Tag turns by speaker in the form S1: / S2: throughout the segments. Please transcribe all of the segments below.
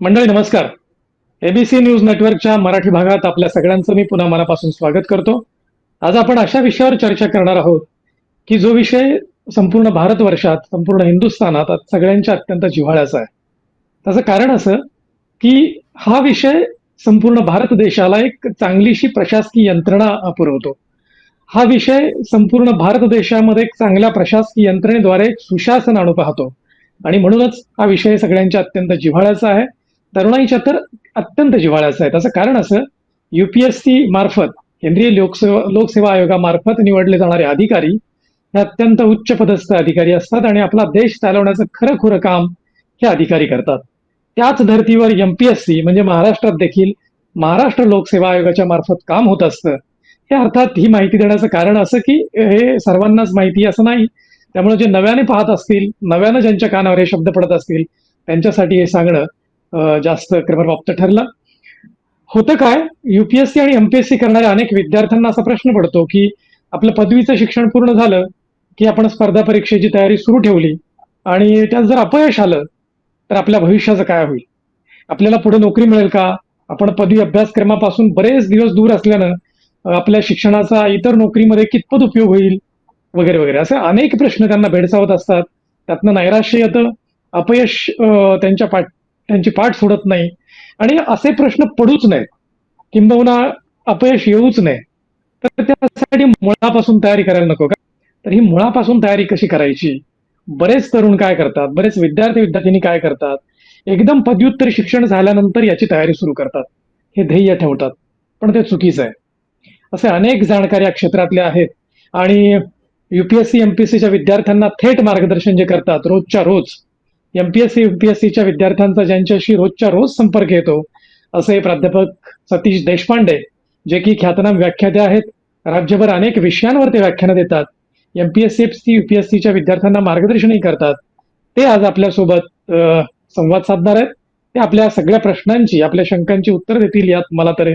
S1: मंडळी नमस्कार. ABC news नेटवर्कच्या मराठी भागात आपल्या सगळ्यांचं मी पुन्हा मनापासून स्वागत करतो. आज आपण अशा विषयावर चर्चा करणार आहोत की जो विषय संपूर्ण भारतवर्षात संपूर्ण हिंदुस्थानात सगळ्यांच्या अत्यंत जिव्हाळ्याचा आहे. त्याचं कारण असं की हा विषय संपूर्ण भारत देशाला एक चांगलीशी प्रशासकीय यंत्रणा पुरवतो. हा विषय संपूर्ण भारत देशामध्ये एक चांगल्या प्रशासकीय यंत्रणेद्वारे सुशासन आणू पाहतो. आणि म्हणूनच हा विषय सगळ्यांच्या अत्यंत जिव्हाळ्याचा आहे. तरुणाईच्या तर अत्यंत जिव्हाळ्याचं आहे त्याचं कारण असं युपीएससी मार्फत केंद्रीय लोकसेवा लोकसेवा आयोगामार्फत निवडले जाणारे अधिकारी हे अत्यंत उच्च पदस्थ अधिकारी असतात आणि आपला देश चालवण्याचं खरं खुरं काम हे अधिकारी करतात. त्याच धर्तीवर एमपीएससी म्हणजे महाराष्ट्रात देखील महाराष्ट्र लोकसेवा आयोगाच्या मार्फत काम होत असतं. हे अर्थात ही माहिती देण्याचं कारण असं की हे सर्वांनाच माहिती असं नाही. त्यामुळे जे नव्याने पाहत असतील नव्यानं ज्यांच्या कानावर हे शब्द पडत असतील त्यांच्यासाठी हे सांगणं जास्त क्रमप्राप्त ठरला. होतं काय युपीएससी आणि एमपीएससी करणाऱ्या अनेक विद्यार्थ्यांना असा प्रश्न पडतो की आपलं पदवीचं शिक्षण पूर्ण झालं की आपण स्पर्धा परीक्षेची तयारी सुरू ठेवली आणि त्यात जर अपयश आलं तर आपल्या भविष्याचं काय होईल? आपल्याला पुढे नोकरी मिळेल का? आपण पदवी अभ्यासक्रमापासून बरेच दिवस दूर असल्यानं आपल्या शिक्षणाचा इतर नोकरीमध्ये कितपत उपयोग होईल? वगैरे वगैरे. असे अनेक प्रश्न त्यांना भेडसावत असतात. त्यातनं नैराश्य येतं. अपयश त्यांच्या पाठ त्यांची पाठ सोडत नाही. आणि असे प्रश्न पडूच नाहीत. किंबहुना अपयश येऊच नये तर त्यासाठी मुळापासून तयारी करायला नको का? तर ही मुळापासून तयारी कशी करायची? बरेच तरुण काय करतात? बरेच विद्यार्थी विद्यार्थिनी काय करतात? एकदम पदव्युत्तर शिक्षण झाल्यानंतर याची तयारी सुरू करतात. हे ध्येय ठेवतात. पण ते चुकीचं आहे. असे अनेक जाणकार या क्षेत्रातले आहेत. आणि युपीएससी एमपीएससीच्या विद्यार्थ्यांना थेट मार्गदर्शन जे करतात रोजच्या रोज एमपीएससी युपीएससीच्या विद्यार्थ्यांचा ज्यांच्याशी रोजच्या रोज संपर्क येतो असे प्राध्यापक सतीश देशपांडे जे की ख्यातनाम व्याख्याते आहेत राज्यभर अनेक विषयांवर ते व्याख्यानं देतात. एमपीएससी युपीएससीच्या विद्यार्थ्यांना मार्गदर्शनही करतात. ते आज आपल्यासोबत संवाद साधणार आहेत. ते आपल्या सगळ्या प्रश्नांची आपल्या शंकांची उत्तर देतील यात मला तरी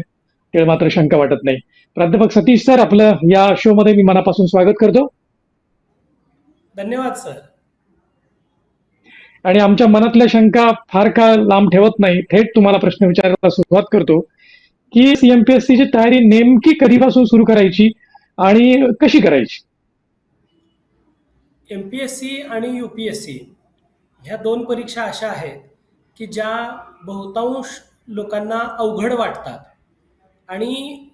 S1: ते मात्र शंका वाटत नाही. प्राध्यापक सतीश सर आपलं या शो मध्ये मी मनापासून स्वागत करतो.
S2: धन्यवाद सर.
S1: आणि आमच्या मनातल्या शंका फार काळ लांब ठेवत नाही थेट तुम्हाला प्रश्न विचारायला सुरुवात करतो की सीएमपीएससीची तयारी नेमकी कधीपासून सुरू करायची आणि कशी करायची?
S2: एमपीएससी आणि यूपीएससी ह्या दोन परीक्षा अशा आहेत की ज्या बहुतांश लोकांना अवघड वाटतात. आणि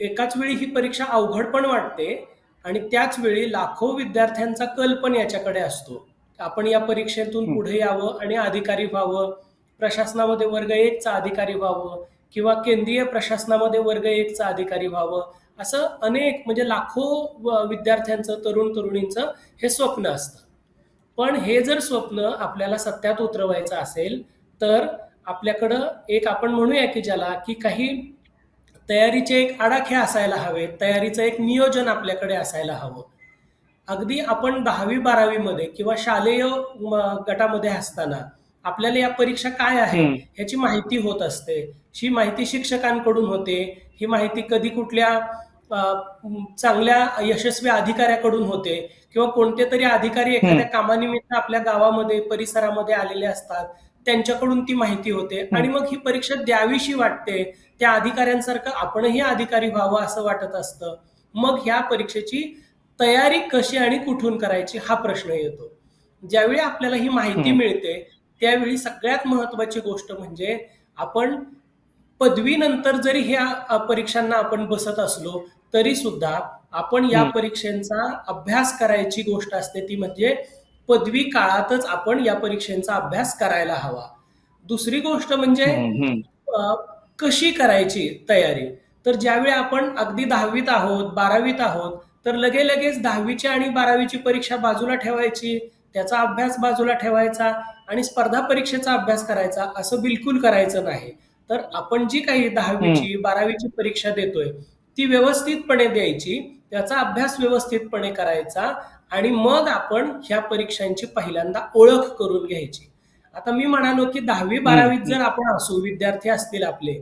S2: एकाच वेळी ही परीक्षा अवघड पण वाटते आणि त्याच वेळी लाखो विद्यार्थ्यांचा कल पण याच्याकडे असतो. आपण या परीक्षेतून. पुढे यावं आणि अधिकारी व्हावं प्रशासनामध्ये वर्ग एकचा अधिकारी व्हावं किंवा केंद्रीय प्रशासनामध्ये वर्ग एकचा अधिकारी व्हावं असं अनेक म्हणजे लाखो विद्यार्थ्यांचं तरुण तरुणींचं हे स्वप्न असतं पण हे जर स्वप्न आपल्याला सत्यात उतरवायचं असेल तर आपल्याकडं एक आपण म्हणूया की ज्याला की काही तयारीचे एक आडाखे असायला हवे तयारीचं एक नियोजन आपल्याकडे असायला हवं अगदी आपण दहावी बारावीमध्ये किंवा शालेय गटामध्ये असताना आपल्याला या परीक्षा काय आहे. ह्याची माहिती होत असते. ही माहिती शिक्षकांकडून होते. ही माहिती कधी कुठल्या चांगल्या यशस्वी अधिकाऱ्याकडून होते किंवा कोणते तरी अधिकारी एखाद्या कामानिमित्त आपल्या गावामध्ये परिसरामध्ये आलेले असतात. त्यांच्याकडून ती माहिती होते. आणि मग ही परीक्षा द्यावीशी वाटते. त्या अधिकाऱ्यांसारखं आपणही अधिकारी व्हावं असं वाटत असतं. मग ह्या परीक्षेची तयारी कशी आणि कुठून करायची हा प्रश्न येतो ज्यावेळी आपल्याला ही माहिती. मिळते त्यावेळी सगळ्यात महत्वाची गोष्ट म्हणजे आपण पदवीनंतर जरी ह्या परीक्षांना आपण बसत असलो तरी सुद्धा आपण या. परीक्षेचा अभ्यास करायची गोष्ट असते ती म्हणजे पदवी काळातच आपण या परीक्षेचा अभ्यास करायला हवा दुसरी गोष्ट म्हणजे कशी करायची तयारी तर ज्यावेळी आपण अगदी दहावीत आहोत बारावीत आहोत तर लगे लगेच दहावीची आणि बारावीची परीक्षा बाजूला ठेवायची त्याचा अभ्यास बाजूला ठेवायचा आणि स्पर्धा परीक्षेचा अभ्यास करायचा असं बिलकुल करायचं नाही. तर आपण जी काही दहावीची बारावीची परीक्षा देतोय ती व्यवस्थितपणे द्यायची त्याचा अभ्यास व्यवस्थितपणे करायचा आणि मग आपण ह्या परीक्षांची पहिल्यांदा ओळख करून घ्यायची. आता मी म्हणालो की दहावी बारावीत जर आपण असू विद्यार्थी असतील आपले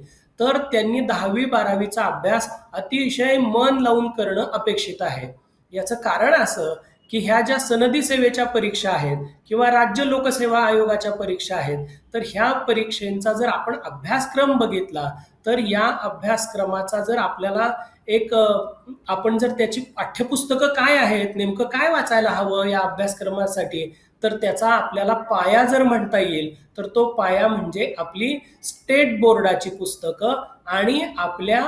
S2: तर त्यांनी दहावी बारावीचा अभ्यास अतिशय मन लावून करणं अपेक्षित आहे. याचं कारण असं की ह्या ज्या सनदी सेवेच्या परीक्षा आहेत किंवा राज्य लोकसेवा आयोगाच्या परीक्षा आहेत तर ह्या परीक्षेचा जर आपण अभ्यासक्रम बघितला तर या अभ्यासक्रमाचा जर आपल्याला एक आपण जर त्याची पाठ्यपुस्तकं काय आहेत नेमकं काय वाचायला हवं या अभ्यासक्रमासाठी तर त्याचा आपल्याला पाया जर म्हणता येईल तर तो पाया म्हणजे आपली स्टेट बोर्डाची पुस्तकं आणि आपल्या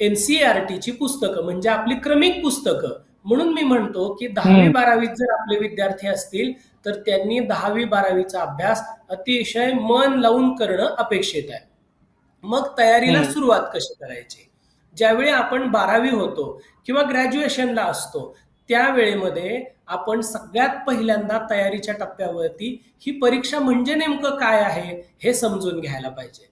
S2: एन सी आर टीची पुस्तकं म्हणजे आपली क्रमिक पुस्तकं म्हणून मी म्हणतो की दहावी. बारावीत जर आपले विद्यार्थी असतील तर त्यांनी दहावी बारावीचा अभ्यास अतिशय मन लावून करणं अपेक्षित आहे मग तयारीला. सुरुवात कशी करायची ज्यावेळी आपण बारावी होतो किंवा ग्रॅज्युएशनला असतो त्यावेळेमध्ये आपण सगळ्यात पहिल्यांदा तयारीच्या टप्प्यावरती ही परीक्षा म्हणजे नेमकं काय आहे हे समजून घ्यायला पाहिजे.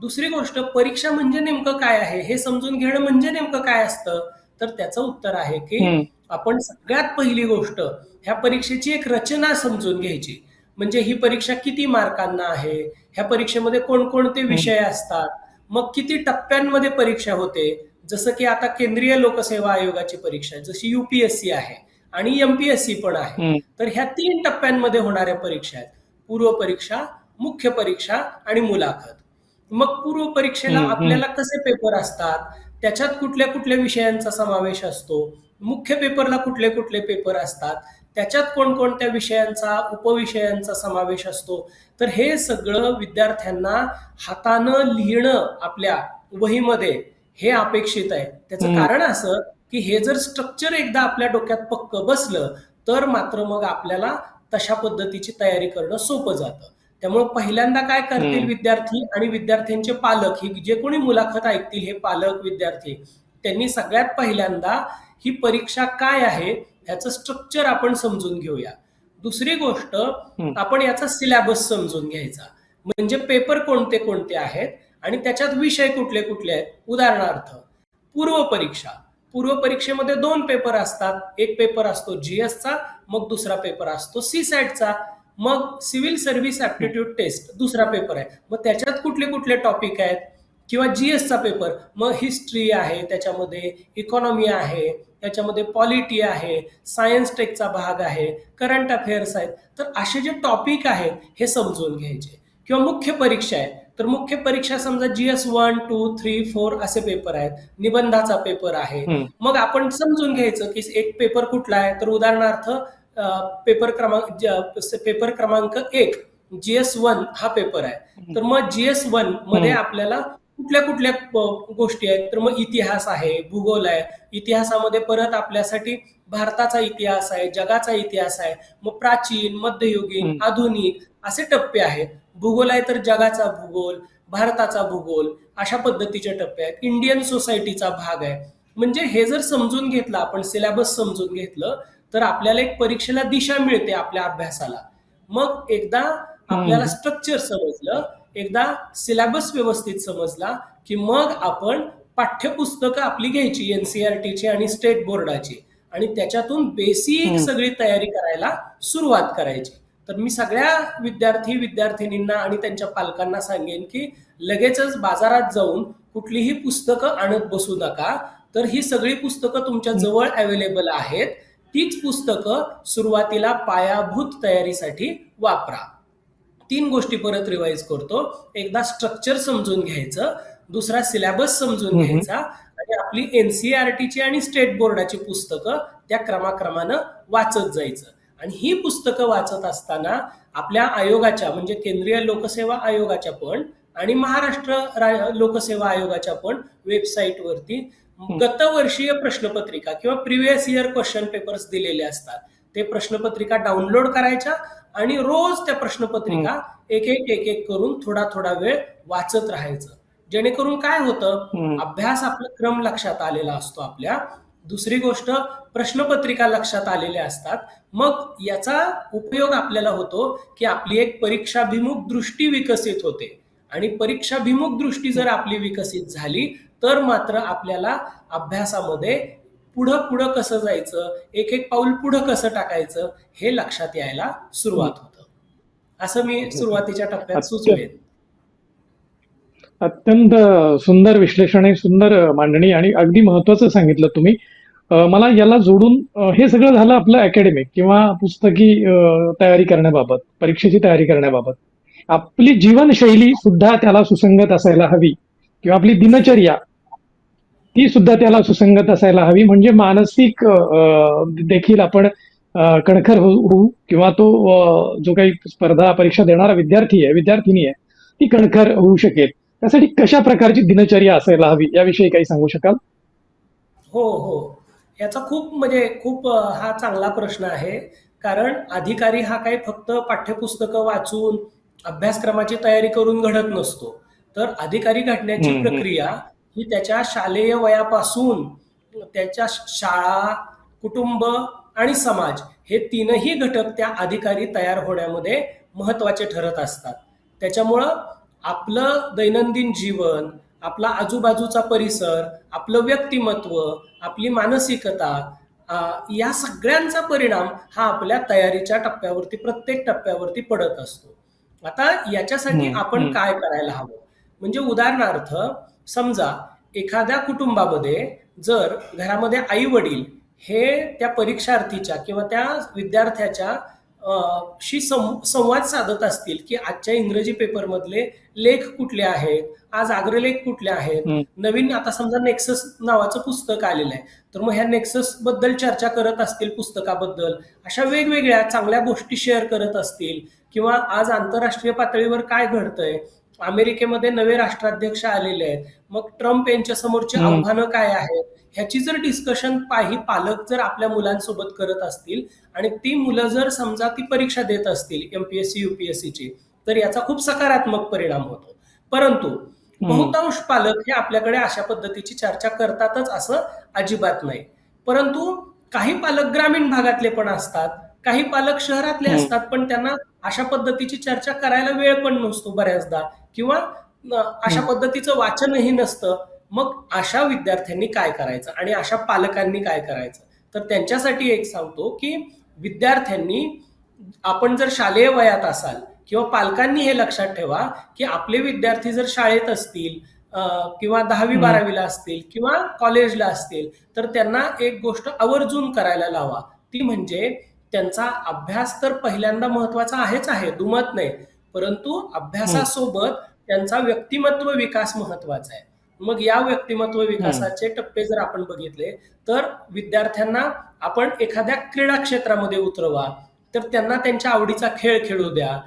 S2: दुसरी गोष्ट परीक्षा म्हणजे नेमकं काय आहे हे समजून घेणं म्हणजे नेमकं काय असतं? तर त्याचं उत्तर आहे की. आपण सगळ्यात पहिली गोष्ट ह्या परीक्षेची एक रचना समजून घ्यायची. म्हणजे ही परीक्षा किती मार्कांना आहे? ह्या परीक्षेमध्ये कोणकोणते विषय असतात? मग किती टप्प्यांमध्ये परीक्षा होते? जसं की आता केंद्रीय लोकसेवा आयोगाची परीक्षा जशी युपीएससी आहे. आणि एमपीएससी पण आहे. तर ह्या तीन टप्प्यांमध्ये होणाऱ्या परीक्षा आहेत. पूर्व परीक्षा मुख्य परीक्षा आणि मुलाखत. मग पूर्व परीक्षेला. आपल्याला कसे पेपर असतात? त्याच्यात कुठल्या कुठल्या विषयांचा समावेश असतो? मुख्य पेपरला कुठले कुठले पेपर असतात? त्याच्यात कोणकोणत्या विषयांचा उपविषयांचा समावेश असतो? तर हे सगळं विद्यार्थ्यांना हातानं लिहिणं आपल्या वहीमध्ये हे अपेक्षित आहे. त्याचं. कारण असं की हे जर स्ट्रक्चर एकदा आपल्या डोक्यात पक्क बसलं तर मात्र मग आपल्याला तशा पद्धतीची तयारी करणं सोपं जातं. त्यामुळे पहिल्यांदा काय करतील. विद्यार्थी आणि विद्यार्थ्यांचे पालक ही जे कोणी मुलाखत ऐकतील हे पालक विद्यार्थी त्यांनी सगळ्यात पहिल्यांदा ही परीक्षा काय आहे ह्याचं स्ट्रक्चर आपण समजून घेऊया. दुसरी गोष्ट आपण याचा सिलेबस समजून घ्यायचा. म्हणजे पेपर कोणते कोणते आहेत आणि त्याच्यात विषय कुठले कुठले आहेत? उदाहरणार्थ पूर्व परीक्षा. पूर्व परीक्षेमध्ये दोन पेपर असतात. एक पेपर असतो जीएसचा मग दुसरा पेपर असतो सी सॅटचा मग सिव्हिल सर्व्हिस ऍप्टिट्यूड टेस्ट दुसरा पेपर आहे. मग त्याच्यात कुठले कुठले टॉपिक आहेत? किंवा जीएसचा पेपर मग हिस्ट्री आहे त्याच्यामध्ये इकॉनॉमी आहे त्याच्यामध्ये पॉलिटी आहे सायन्स टेकचा भाग आहे करंट अफेअर्स आहेत. तर असे जे टॉपिक आहेत हे समजून घ्यायचे. किंवा मुख्य परीक्षा आहे. तर मुख्य परीक्षा समजा GS one two three four असे पेपर आहेत. निबंधाचा पेपर आहे. मग आपण समजून घ्यायचं की एक पेपर कुठला आहे? तर उदाहरणार्थ पेपर क्रमांक पेपर क्रमांक एक जीएस वन हा पेपर आहे. तर मग जीएस
S1: वनमध्ये.
S2: आपल्याला कुठल्या कुठल्या गोष्टी आहेत? तर मग इतिहास आहे भूगोल आहे. इतिहासामध्ये परत आपल्यासाठी भारताचा इतिहास आहे जगाचा इतिहास आहे. मग प्राचीन मध्ययुगीन. आधुनिक असे टप्पे आहेत. भूगोल आहे तर जगाचा भूगोल भारताचा भूगोल अशा पद्धतीचे टप्पे आहेत. इंडियन सोसायटीचा भाग आहे. म्हणजे हे जर समजून घेतलं आपण सिलेबस समजून घेतलं तर आपल्याला एक परीक्षेला दिशा मिळते आपल्या अभ्यासाला. मग एकदा आपल्याला स्ट्रक्चर समजलं एकदा सिलेबस व्यवस्थित समजला की मग आपण पाठ्यपुस्तकं आपली घ्यायची एनसीआरटीची आणि स्टेट बोर्डाची आणि त्याच्यातून बेसिक. सगळी तयारी करायला सुरुवात करायची. तर मी सगळ्या विद्यार्थी विद्यार्थिनींना आणि त्यांच्या पालकांना सांगेन की लगेचच बाजारात जाऊन कुठलीही पुस्तकं आणत बसू नका. तर ही सगळी पुस्तकं तुमच्या जवळ अवेलेबल आहेत. तीच पुस्तकं सुरुवातीला पायाभूत तयारीसाठी वापरा. तीन गोष्टी परत रिवाइज करतो. एकदा स्ट्रक्चर समजून घ्यायचं दुसरा सिलेबस समजून. घ्यायचा आणि आपली एनसीआरटीची आणि स्टेट बोर्डाची पुस्तकं त्या क्रमाक्रमानं वाचत जायचं. आणि ही पुस्तकं वाचत असताना आपल्या आयोगाच्या म्हणजे केंद्रीय लोकसेवा आयोगाच्या पण आणि महाराष्ट्र लोकसेवा आयोगाच्या पण वेबसाईटवरती गतवर्षीय प्रश्नपत्रिका किंवा प्रिव्हियस इयर क्वेश्चन पेपर्स दिलेले असतात. ते प्रश्नपत्रिका डाउनलोड करायच्या आणि रोज त्या प्रश्नपत्रिका एक एक एक एक करून थोडा थोडा वेळ वाचत राहायचं. जेणेकरून काय होतं. अभ्यास आपला क्रम लक्षात आलेला असतो आपल्या. दुसरी गोष्ट प्रश्नपत्रिका लक्षात आलेल्या असतात. मग याचा उपयोग आपल्याला होतो की आपली एक परीक्षाभिमुख दृष्टी विकसित होते. आणि परीक्षाभिमुख दृष्टी जर आपली विकसित झाली तर मात्र आपल्याला अभ्यासामध्ये पुढं पुढं कसं जायचं एक एक पाऊल पुढं कसं टाकायचं हे लक्षात यायला सुरुवात होतं. असं मी सुरुवातीच्या टप्प्यात सुचवेन.
S1: अत्यंत सुंदर विश्लेषण आणि सुंदर मांडणी आणि अगदी महत्वाचं सांगितलं तुम्ही. मला याला जोडून हे सगळं झालं आपलं अकॅडमिक किंवा पुस्तकी तयारी करण्याबाबत, परीक्षेची तयारी करण्याबाबत. आपली जीवनशैली सुद्धा त्याला सुसंगत असायला हवी किंवा आपली दिनचर्या ती सुद्धा त्याला सुसंगत असायला हवी म्हणजे मानसिक देखील आपण कणखर होऊ होऊ किंवा तो जो काही स्पर्धा परीक्षा देणारा विद्यार्थी आहे, विद्यार्थिनी आहे, ती कणखर होऊ शकेल. त्यासाठी कशा प्रकारची दिनचर्या असायला हवी याविषयी काही सांगू शकाल?
S2: हो, हो. याचा खूप म्हणजे खूप हा चांगला प्रश्न आहे. कारण अधिकारी हा काही फक्त पाठ्यपुस्तकं वाचून, अभ्यासक्रमाची तयारी करून घडत नसतो. तर अधिकारी घडण्याची. प्रक्रिया ही त्याच्या शालेय वयापासून त्याच्या शाळा, कुटुंब आणि समाज हे तीनही घटक त्या अधिकारी तयार होण्यामध्ये महत्त्वाचे ठरत असतात. त्याच्यामुळं आपलं दैनंदिन जीवन, आपला आजूबाजूचा परिसर, आपलं व्यक्तिमत्व, आपली मानसिकता या सगळ्यांचा परिणाम हा आपल्या तयारीच्या टप्प्यावरती, प्रत्येक टप्प्यावरती पडत असतो. आता याच्यासाठी आपण. काय करायला हवं? म्हणजे उदाहरणार्थ समजा एखाद्या कुटुंबामध्ये जर घरामध्ये आई-वडील हे त्या परीक्षार्थीच्या किंवा त्या विद्यार्थ्याच्या शी सं संवाद साधत असतील, की आजच्या इंग्रजी पेपरमधले लेख कुठले आहेत? आज अग्रलेख कुठले आहेत? नवीन आता समजा नेक्सस नावाचं पुस्तक आलेलं आहे. तर मग ह्या नेक्ससबद्दल चर्चा करत असतील पुस्तकाबद्दल, अशा वेगवेगळ्या चांगल्या गोष्टी शेअर करत असतील किंवा आज आंतरराष्ट्रीय पातळीवर काय घडतंय? अमेरिकेमध्ये नवे राष्ट्राध्यक्ष आलेले आहेत. मग ट्रम्प यांच्या समोरची. आव्हानं काय आहेत? ह्याची जर डिस्कशन काही पालक जर आपल्या मुलांसोबत करत असतील आणि ती मुलं जर समजा ती परीक्षा देत असतील एम-पी-एस-सी, यू-पी-एस-सीची, तर याचा खूप सकारात्मक परिणाम होतो. परंतु. बहुतांश पालक हे आपल्याकडे अशा पद्धतीची चर्चा करतातच असं अजिबात नाही. परंतु काही पालक ग्रामीण भागातले पण असतात, काही पालक शहरातले. असतात, पण त्यांना अशा पद्धतीची चर्चा करायला वेळ पण नसतो बऱ्याचदा किंवा अशा. पद्धतीचं वाचनही नसतं. मग अशा विद्यार्थ्यांनी काय करायचं आणि अशा पालकांनी काय करायचं? तर त्यांच्यासाठी एक सांगतो, की विद्यार्थ्यांनी आपण जर शालेय वयात असाल किंवा पालकांनी हे लक्षात ठेवा, की आपले विद्यार्थी जर शाळेत असतील किंवा 10वी
S1: हं.
S2: 12वीला असतील किंवा कॉलेजला असतील, तर त्यांना एक गोष्ट आवर्जून करायला लावा. ती म्हणजे त्यांचा अभ्यास तर पहिल्यांदा महत्त्वाचा आहेच आहे, दुमत नाही. परंतु. अभ्यासासोबत त्यांचा व्यक्तिमत्व विकास महत्त्वाचा आहे. मग या व्यक्तिमत्व. विकासाचे टप्पे जर आपण बघितले, तर विद्यार्थ्यांना आपण एखाद्या क्रीडा क्षेत्रामध्ये उतरवा. तर त्यांना त्यांच्या आवडीचा खेळ खेळू द्या.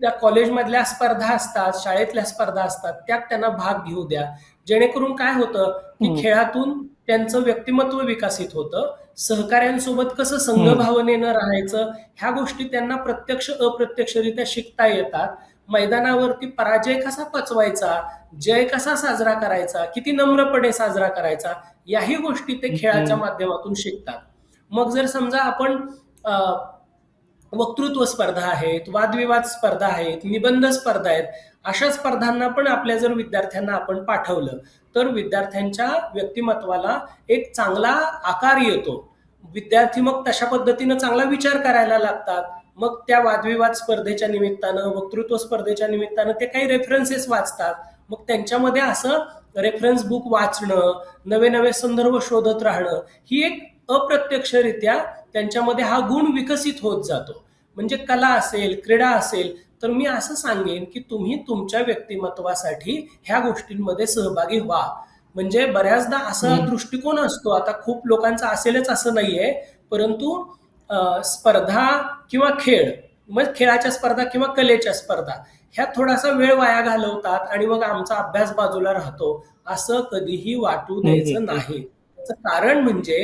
S2: त्या कॉलेजमधल्या स्पर्धा असतात, शाळेतल्या स्पर्धा असतात, त्यात त्यांना भाग घेऊ द्या. जेणेकरून काय होतं, की. खेळातून त्यांचं व्यक्तिमत्व विकसित होतं. सहकाऱ्यांसोबत कसं. संघभावनेनं राहायचं, ह्या गोष्टी त्यांना प्रत्यक्ष, अप्रत्यक्षरित्या शिकता येतात. मैदानावरती पराजय कसा पचवायचा, जय कसा साजरा करायचा, किती नम्रपणे साजरा करायचा, याही गोष्टी ते खेळाच्या. माध्यमातून शिकतात. मग जर समजा आपण अ, वक्तृत्व स्पर्धा आहेत, वादविवाद स्पर्धा आहेत, निबंध स्पर्धा आहेत, अशा स्पर्धांना पण आपल्या जर विद्यार्थ्यांना आपण पाठवलं, तर विद्यार्थ्यांच्या व्यक्तिमत्वाला एक चांगला आकार येतो. विद्यार्थी मग तशा पद्धतीनं चांगला विचार करायला लागतात. मग त्या वादविवाद स्पर्धेच्या निमित्तानं, वक्तृत्व स्पर्धेच्या निमित्तानं ते काही रेफरन्सेस वाचतात. मग त्यांच्यामध्ये असं रेफरन्स बुक वाचणं, नवे-नवे संदर्भ शोधत राहणं, ही एक अप्रत्यक्षरित्या त्यांच्यामध्ये हा गुण विकसित होत जातो. म्हणजे कला असेल, क्रीडा असेल, तर मी असं सांगेन, की तुम्ही तुमच्या व्यक्तिमत्त्वासाठी ह्या गोष्टींमध्ये सहभागी व्हा. म्हणजे बऱ्याचदा असा. दृष्टिकोन असतो, आता खूप लोकांचा असेलच असं नाहीये, परंतु स्पर्धा किंवा खेळ, मग खेळाच्या स्पर्धा किंवा कलेच्या स्पर्धा, ह्यात थोडासा वेळ वाया घालवतात आणि मग आमचा अभ्यास बाजूला राहतो, असं कधीही वाटू द्यायचं. नाही. त्याचं कारण म्हणजे.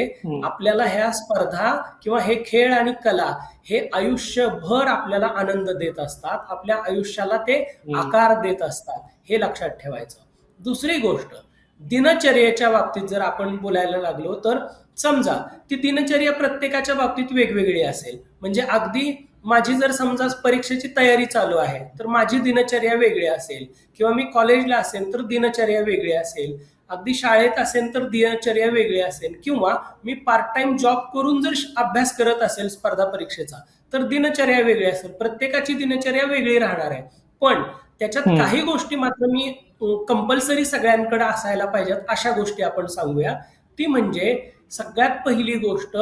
S2: आपल्याला ह्या स्पर्धा किंवा हे खेळ आणि कला हे आयुष्यभर आपल्याला आनंद देत असतात. आपल्या आयुष्याला ते. आकार देत असतात, हे लक्षात ठेवायचं. दुसरी गोष्ट, दिनचर्येच्या बाबतीत जर आपण बोलायला लागलो, तर समजा ती दिनचर्या प्रत्येकाच्या बाबतीत वेगवेगळी असेल. म्हणजे अगदी माझी जर समजा परीक्षेची तयारी चालू आहे, तर माझी दिनचर्या वेगळी असेल किंवा मी कॉलेजला असेन, तर दिनचर्या वेगळी असेल. अगदी शाळेत असेन, तर दिनचर्या वेगळी असेल किंवा मी पार्ट टाईम जॉब करून जर अभ्यास करत असेल स्पर्धा परीक्षेचा, तर दिनचर्या वेगळी असेल. प्रत्येकाची दिनचर्या वेगळी राहणार आहे. पण त्याच्यात. काही गोष्टी मात्र मी कंपल्सरी सगळ्यांकडे असायला पाहिजेत, अशा गोष्टी आपण सांगूया. ती म्हणजे सगळ्यात पहिली गोष्ट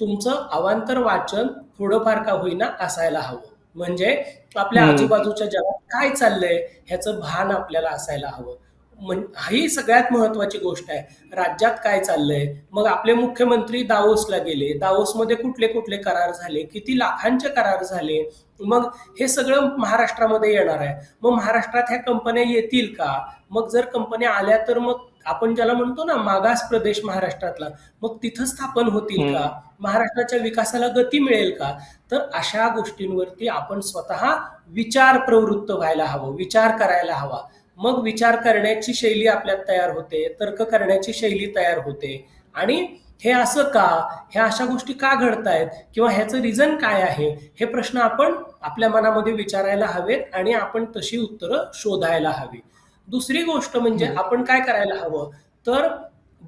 S2: तुमचं अवांतर वाचन थोडंफार का होईना असायला हवं म्हणजे आपल्या. आजूबाजूच्या जगात काय चाललंय ह्याचं भान आपल्याला असायला हवं म्हण ही सगळ्यात महत्वाची गोष्ट आहे. राज्यात काय चाललंय? मग आपले मुख्यमंत्री दावोसला गेले. दावोसमध्ये कुठले कुठले करार झाले? किती लाखांचे करार झाले? मग हे सगळं महाराष्ट्रामध्ये येणार आहे. मग महाराष्ट्रात ह्या कंपन्या येतील का? मग जर कंपन्या आल्या तर मग आपण ज्याला म्हणतो ना मागास प्रदेश महाराष्ट्रातला मग तिथं स्थापन होतील. का? महाराष्ट्राच्या विकासाला गती मिळेल का? तर अशा गोष्टींवरती आपण स्वतः विचार प्रवृत्त व्हायला हवं विचार करायला हवा. मग विचार करण्याची शैली आपल्यात तयार होते तर्क करण्याची शैली तयार होते. आणि हे असं का? ह्या अशा गोष्टी का घडतायत? किंवा ह्याचं रिझन काय आहे? हे प्रश्न आपण आपल्या मनामध्ये विचारायला हवेत आणि आपण तशी उत्तरं शोधायला हवी. दुसरी गोष्ट म्हणजे. आपण काय करायला हवं? तर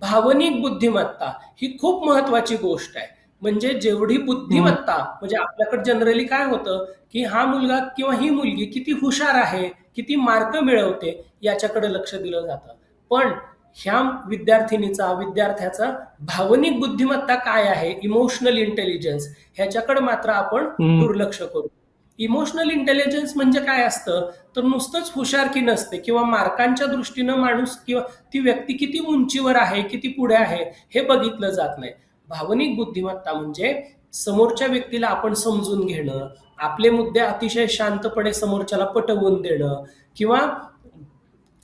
S2: भावनिक बुद्धिमत्ता ही खूप महत्वाची गोष्ट आहे. म्हणजे जेवढी बुद्धिमत्ता म्हणजे आपल्याकडे जनरली काय होतं? की हा मुलगा किंवा ही मुलगी किती हुशार आहे? किती मार्क मिळवते याच्याकडे लक्ष दिलं जातं. पण ह्या विद्यार्थिनीचा विद्यार्थ्याचा भावनिक बुद्धिमत्ता काय आहे? इमोशनल इंटेलिजन्स ह्याच्याकडे मात्र आपण. दुर्लक्ष करू. इमोशनल इंटेलिजन्स म्हणजे काय असतं? तर नुसतंच हुशारकी नसते किंवा मार्कांच्या दृष्टीनं माणूस किंवा ती व्यक्ती किती उंचीवर आहे किती पुढे आहे हे बघितलं जात नाही. भावनिक बुद्धिमत्ता म्हणजे समोरच्या व्यक्तीला आपण समजून घेणं आपले मुद्दे अतिशय शांतपणे समोरच्याला पटवून देणं किंवा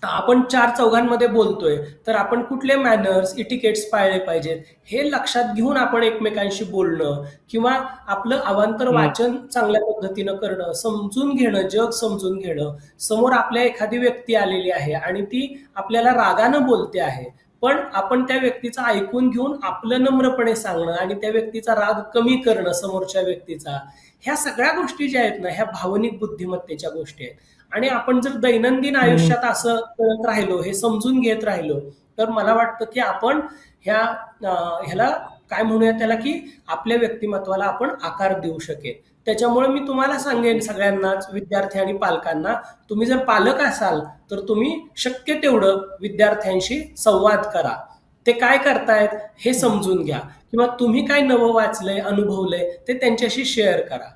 S2: आपण चार चौघांमध्ये बोलतोय तर आपण कुठले मॅनर्स इटिकेट्स पाळले पाहिजेत हे लक्षात घेऊन आपण एकमेकांशी बोलणं किंवा आपलं अवांतर. वाचन चांगल्या पद्धतीनं करणं समजून घेणं जग समजून घेणं समोर आपल्या एखादी व्यक्ती आलेली आहे आणि ती आपल्याला रागानं बोलते आहे पण आपण त्या व्यक्तीचं ऐकून घेऊन आपलं नम्रपणे सांगणं आणि त्या व्यक्तीचा राग कमी करणं समोरच्या व्यक्तीचा ह्या सगळ्या गोष्टी ज्या आहेत ना ह्या भावनिक बुद्धिमत्तेच्या गोष्टी आहेत. आणि आपण जर दैनंदिन आयुष्यात असं करत राहिलो हे समजून घेत राहिलो तर मला वाटतं की आपण ह्या ह्याला काय म्हणूया त्याला की आपल्या व्यक्तिमत्वाला आपण आकार देऊ शकेल. त्याच्यामुळे मी तुम्हाला सांगेन सगळ्यांनाच विद्यार्थी आणि पालकांना तुम्ही जर पालक असाल तर तुम्ही शक्य तेवढं विद्यार्थ्यांशी संवाद करा. ते काय करतायत हे समजून घ्या. किंवा तुम्ही काय नवं वाचलंय अनुभवलंय ते त्यांच्याशी शेअर करा.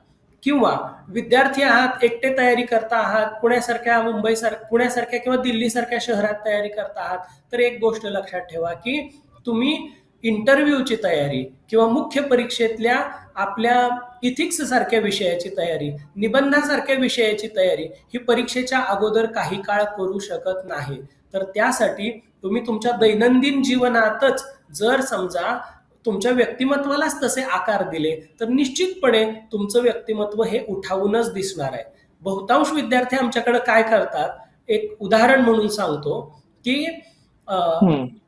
S2: किंवा विद्यार्थी आहात एकटे तयारी करता आहात पुण्यासारख्या मुंबईसार पुण्यासारख्या किंवा दिल्लीसारख्या शहरात तयारी करता आहात तर एक गोष्ट लक्षात ठेवा की तुम्ही इंटरव्ह्यूची तयारी किंवा मुख्य परीक्षेतल्या आपल्या इथिक्स सारख्या विषयाची तयारी निबंधासारख्या विषयाची तयारी ही परीक्षेच्या अगोदर काही काळ करू शकत नाही. तर त्यासाठी तुम्ही तुमच्या दैनंदिन जीवनातच जर समजा तुमच्या व्यक्तिमत्वालाच तसे आकार दिले तर निश्चितपणे तुमचं व्यक्तिमत्व हे उठावूनच दिसणार आहे. बहुतांश विद्यार्थी आमच्याकडे काय करतात? एक उदाहरण म्हणून सांगतो की.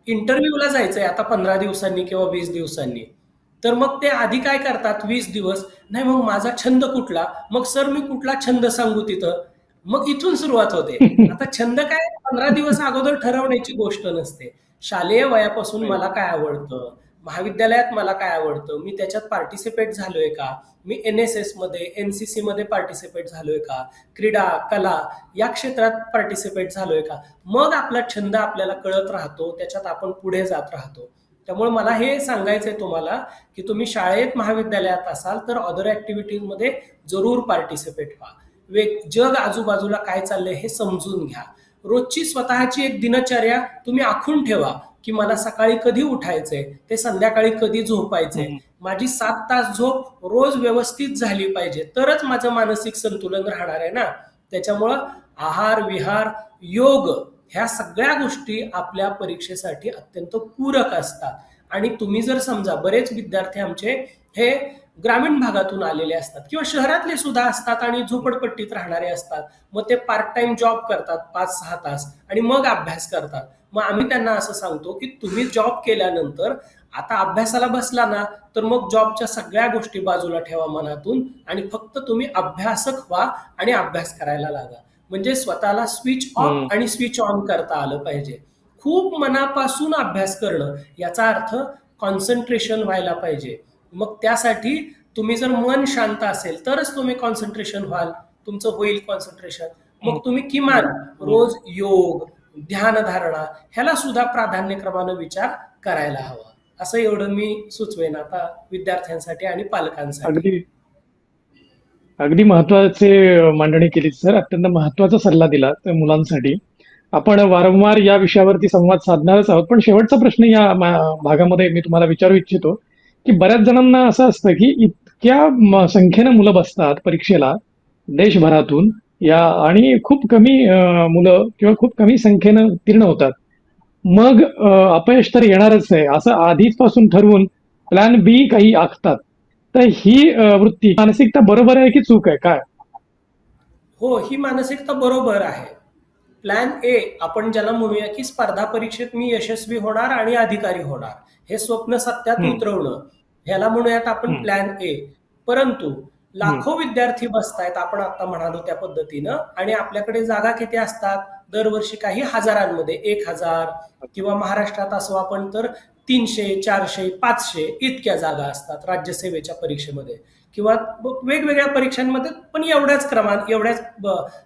S2: इंटरव्ह्यूला जायचंय आता पंधरा दिवसांनी किंवा वीस दिवसांनी. तर मग ते आधी काय करतात? वीस दिवस. नाही मग माझा छंद कुठला? मग सर मी कुठला छंद सांगू तिथं? मग इथून सुरुवात होते. आता छंद काय? पंधरा दिवस अगोदर ठरवण्याची गोष्ट नसते. शालेय वयापासून मला काय आवडतं? महाविद्यालयात मला काय आवडतं? मी त्याच्यात पार्टिसिपेट झालोय का? मी एन एस एसमध्ये एनसीसी मध्ये पार्टिसिपेट झालोय का? क्रीडा कला या क्षेत्रात पार्टिसिपेट झालोय का? मग आपला छंद आपल्याला कळत राहतो. त्याच्यात आपण पुढे जात राहतो. त्यामुळे मला हे सांगायचंय तुम्हाला की तुम्ही शाळेत महाविद्यालयात असाल तर अदरमध्ये जरूर पार्टिसिपेट व्हा. वेग जग आजूबाजूला काय चाललंय हे समजून घ्या. रोजची स्वतःची एक दिनचर्या तुम्ही आखून ठेवा की मला सकाळी कधी उठायचंय ते संध्याकाळी कधी झोपायचंय. माझी सात तास झोप रोज व्यवस्थित झाली पाहिजे. तरच माझं मानसिक संतुलन राहणार आहे ना. त्याच्यामुळं आहार विहार योग ह्या सगळ्या गोष्टी आपल्या परीक्षेसाठी अत्यंत पूरक असतात. आणि तुम्ही जर समजा बरेच विद्यार्थी आमचे हे ग्रामीण भागातून आलेले असतात किंवा शहरातले सुद्धा असतात आणि झोपडपट्टीत राहणारे असतात. मग ते पार्ट टाइम जॉब करतात पाच सहा तास आणि मग अभ्यास करतात. मग आम्ही त्यांना असं सांगतो की तुम्ही जॉब केल्यानंतर आता अभ्यासाला बसला ना तर मग जॉबच्या सगळ्या गोष्टी बाजूला ठेवा मनातून आणि फक्त तुम्ही अभ्यासक व्हा आणि अभ्यास करायला लागा. म्हणजे स्वतःला स्विच ऑफ. आणि स्विच ऑन करता आलं पाहिजे. खूप मनापासून अभ्यास करणं याचा अर्थ कॉन्सन्ट्रेशन व्हायला पाहिजे. मग त्यासाठी तुम्ही जर मन शांत असेल तरच तुम्ही कॉन्सन्ट्रेशन व्हाल. तुमचं होईल कॉन्सन्ट्रेशन मग तुम्ही किमान रोज योग ध्यानधारणा ह्याला सुद्धा प्राधान्यक्रमानं विचार करायला हवा. असं एवढं मी सुचवेन आता विद्यार्थ्यांसाठी आणि पालकांसाठी.
S1: अगदी महत्त्वाचे मांडणी केली सर. अत्यंत महत्त्वाचा सल्ला दिला मुलांसाठी. आपण वारंवार या विषयावरती संवाद साधणारच आहोत पण शेवटचा प्रश्न या भागामध्ये मी तुम्हाला विचारू इच्छितो की बऱ्याच जणांना असं असतं की इतक्या संख्येनं मुलं बसतात परीक्षेला देशभरातून या आणि खूप कमी मुलं किंवा खूप कमी संख्येनं उत्तीर्ण होतात. मग अपयश तर येणारच आहे असं आधीच पासून ठरवून प्लॅन बी काही आखतात. तर ही वृत्ती मानसिकता बरोबर आहे की चूक आहे? काय?
S2: हो ही मानसिकता बरोबर आहे. प्लॅन ए आपण ज्याला म्हणूया की स्पर्धा परीक्षेत मी यशस्वी होणार आणि अधिकारी होणार. हे स्वप्न सत्यात. उतरवणं. ह्याला म्हणूयात आपण. प्लॅन ए परंतु लाखो विद्यार्थी बसतायत आपण आता म्हणालो त्या पद्धतीनं आणि आपल्याकडे जागा किती असतात? दरवर्षी काही हजारांमध्ये. एक हजार किंवा महाराष्ट्रात असो आपण तर तीनशे चारशे पाचशे इतक्या जागा असतात राज्यसेवेच्या परीक्षेमध्ये. किंवा वेगवेगळ्या परीक्षांमध्ये पण एवढ्याच क्रमांक एवढ्याच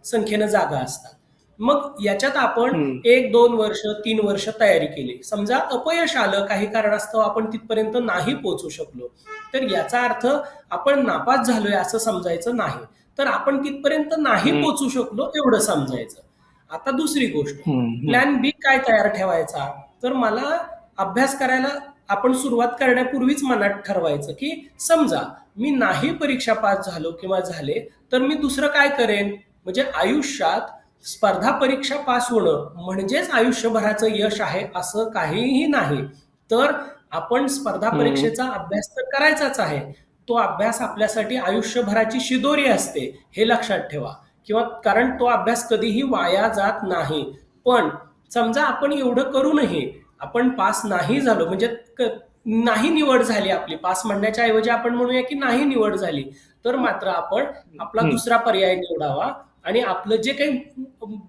S2: संख्येनं जागा असतात. मग याच्यात आपण. एक दोन वर्ष तीन वर्ष तयारी केली. समजा अपयश आलं काही कारणास्तव आपण तिथपर्यंत नाही पोहोचू शकलो. तर याचा अर्थ आपण नापास झालोय असं समजायचं नाही. तर आपण तिथपर्यंत नाही. पोहोचू शकलो एवढं समजायचं. आता दुसरी गोष्ट. प्लॅन बी काय तयार ठेवायचा? तर मला अभ्यास करायला आपण सुरुवात करण्यापूर्वीच मनात ठरवायचं की समजा मी नाही परीक्षा पास झालो किंवा झाले तर मी दुसरं काय करेन? म्हणजे आयुष्यात स्पर्धा परीक्षा पास होणं म्हणजेच आयुष्यभराचं यश आहे असं काहीही नाही. तर आपण स्पर्धा. परीक्षेचा अभ्यास तर करायचाच आहे. तो अभ्यास आपल्यासाठी आयुष्यभराची शिदोरी असते हे लक्षात ठेवा. किंवा कारण तो अभ्यास कधीही वाया जात नाही. पण समजा आपण एवढं करूनही आपण पास नाही झालो म्हणजे नाही निवड झाली आपली पास म्हणण्याच्या ऐवजी आपण म्हणूया की नाही निवड झाली तर मात्र आपण आपला. दुसरा पर्याय निवडावा आणि आपलं जे काही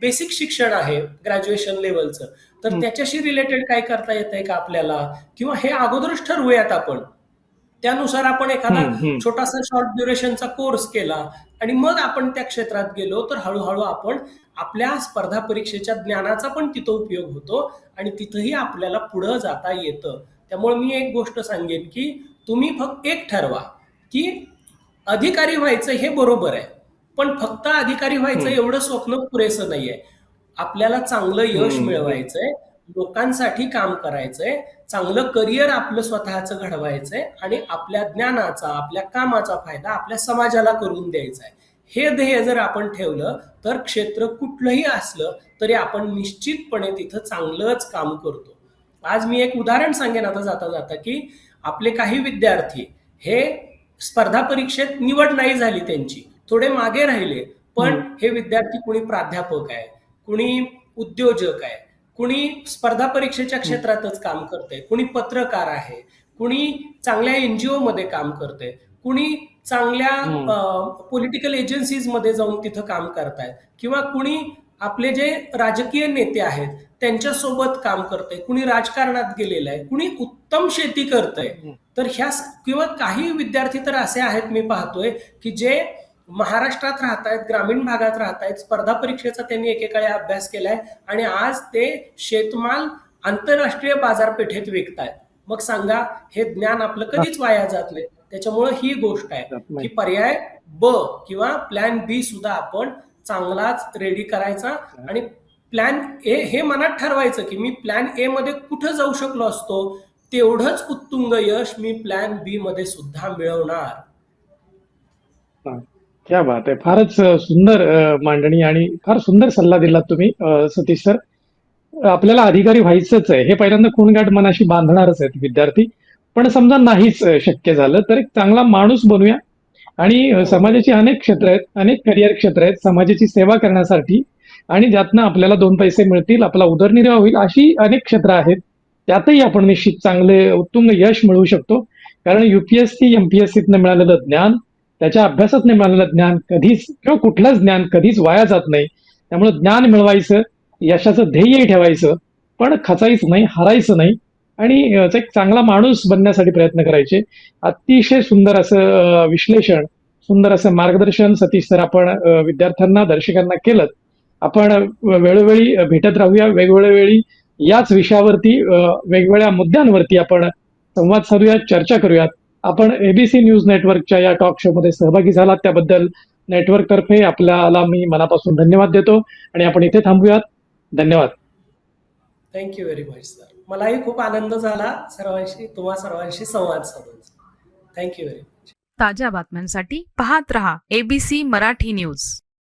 S2: बेसिक शिक्षण आहे ग्रॅज्युएशन लेवलचं तर. त्याच्याशी रिलेटेड काय करता येत आहे का आपल्याला किंवा हे अगोदरच ठरवूयात आपण त्यानुसार आपण एखादा. छोटासा शॉर्ट ड्युरेशनचा कोर्स केला आणि मग आपण त्या क्षेत्रात गेलो तर हळूहळू आपण आपल्या स्पर्धा परीक्षेच्या ज्ञानाचा पण तिथं उपयोग होतो आणि तिथंही आपल्याला पुढं जाता येतं त्यामुळे मी एक गोष्ट सांगेन की तुम्ही फक्त एक ठरवा की अधिकारी व्हायचं हे बरोबर आहे पण फक्त अधिकारी व्हायचं. एवढं स्वप्न पुरेसं नाहीये आपल्याला चांगलं यश. मिळवायचंय लोकांसाठी काम करायचंय चांगलं करिअर आपलं स्वतःचं घडवायचंय आणि आपल्या ज्ञानाचा आपल्या कामाचा फायदा आपल्या समाजाला करून द्यायचा आहे हे ध्येय जर आपण ठेवलं तर क्षेत्र कुठलंही असलं तरी आपण निश्चितपणे तिथं चांगलंच काम करतो. आज मी एक उदाहरण सांगेन आता जाता जाता की आपले काही विद्यार्थी हे स्पर्धा परीक्षेत निवड नाही झाली त्यांची. थोडे मागे राहिले पण. हे विद्यार्थी कुणी प्राध्यापक आहे कुणी उद्योजक आहे कुणी स्पर्धा परीक्षेच्या क्षेत्रातच काम करते कुणी पत्रकार आहे कुणी चांगल्या एनजीओ मध्ये काम करते कुणी चांगल्या. पॉलिटिकल एजन्सीजमध्ये जाऊन तिथं काम करतायत किंवा कुणी आपले जे राजकीय नेते आहेत त्यांच्यासोबत काम करतंय कुणी राजकारणात गेलेलं आहे कुणी उत्तम शेती करतंय तर ह्या किंवा काही विद्यार्थी तर असे आहेत मी पाहतोय की जे महाराष्ट्रात राहत आहेत ग्रामीण भागात राहत आहेत स्पर्धा परीक्षेचा त्यांनी एकेकाळी अभ्यास केलाय आणि आज ते शेतमाल आंतरराष्ट्रीय बाजारपेठेत विकतायत मग सांगा हे ज्ञान आपलं कधीच वाया जात नाही त्याच्यामुळे ही गोष्ट आहे की. पर्याय ब किंवा प्लॅन बी सुद्धा आपण चांगलाच रेडी करायचा आणि प्लॅन ए हे मनात ठरवायचं की मी प्लॅन ए मध्ये कुठं जाऊ शकलो असतो तेवढंच उत्तुंग यश मी प्लॅन बी मध्ये सुद्धा मिळवणार.
S1: क्या बात आहे फारच सुंदर मांडणी आणि फार सुंदर सल्ला दिलात तुम्ही सतीश सर. आपल्याला अधिकारी व्हायचंच आहे. हे पहिल्यांदा खूणगाठ मनाशी बांधणारच आहेत विद्यार्थी. पण समजा नाहीच शक्य झालं तर एक चांगला माणूस बनूया. आणि समाजाची अनेक क्षेत्र आहेत अनेक करिअर क्षेत्र आहेत. समाजाची सेवा करण्यासाठी आणि ज्यातनं आपल्याला दोन पैसे मिळतील आपला उदरनिर्वाह होईल अशी अनेक क्षेत्र आहेत. त्यातही आपण निश्चित चांगले उत्तुंग यश मिळवू शकतो. कारण युपीएससी एमपीएससीतनं मिळालेलं ज्ञान त्याच्या अभ्यासात मिळालेलं ज्ञान कधीच किंवा कुठलंच ज्ञान कधीच वाया जात नाही. त्यामुळे ज्ञान मिळवायचं यशाचं ध्येयही ठेवायचं पण खचायचं नाही हारायचं नाही. आणि एक चांगला माणूस बनण्यासाठी प्रयत्न करायचे. अतिशय सुंदर असं विश्लेषण सुंदर असं मार्गदर्शन सतीश सर आपण विद्यार्थ्यांना दर्शकांना केलं आपण वेळोवेळी भेटत राहूया. वेगवेगळ्या वेळी याच विषयावरती वेगवेगळ्या मुद्द्यांवरती आपण संवाद साधूयात चर्चा करूयात. आपण एबीसी न्यूज नेटवर्कच्या या टॉक शो मध्ये सहभागी झालात. त्याबद्दल नेटवर्क तर्फे आपल्याला मी मनापासून धन्यवाद देतो आणि आपण इथे थांबूयात. धन्यवाद.
S2: थँक्यू व्हेरी मच सर मलाही खूप आनंद झाला सर्वांशी तुम्हा सर्वांशी संवाद साधून. थँक्यू व्हेरी मच
S3: ताज्या बातम्यांसाठी पाहत रहा एबीसी मराठी न्यूज